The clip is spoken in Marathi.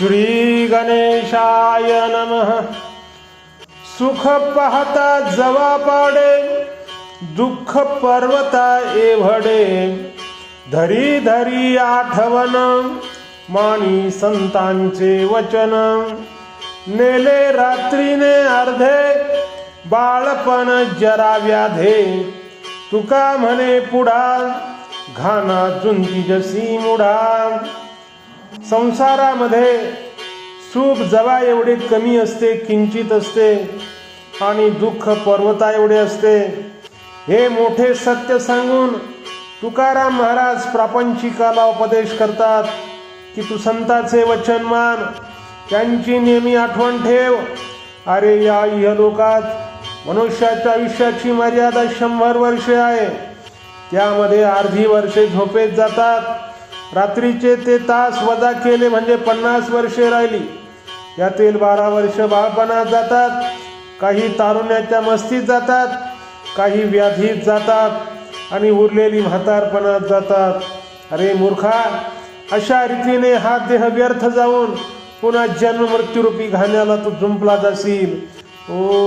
श्री गणेशाय नमः। सुख पाहता जवा पाडे दुःख पर्वता एवढे। धरी धरी आठवण माणी संतांचे वचन। नेले रात्रीने अर्धे बाळपण जरा व्याधे। तुका म्हणे पुढा घाना चुंती जसी मुढा संसारामध्ये सुख जवा एवढे कमी असते किंचित असते आणि दुःख पर्वता एवढे असते. हे मोठे सत्य सांगून तुकाराम महाराज प्रापंचिकाला उपदेश करतात की तू संताचे वचन मान त्यांची नेहमी आठवण ठेव. अरे या इहलोकात मनुष्याच्या आयुष्याची मर्यादा शंभर वर्षे आहे. त्यामध्ये अर्धी वर्षे झोपेत जातात. रात्रीचे ते तास वजा केले म्हणजे पन्नास वर्षे राहिली. यातील बारा वर्ष बाळपणात जातात काही तारुण्याच्या मस्तीत जातात काही व्याधीत जातात आणि उरलेली म्हातारपणात जातात. अरे मूर्खा अशा रीतीने हा देह व्यर्थ जाऊन पुन्हा जन्म मृत्यूरूपी घाण्याला तू जुंपला जाशील ओ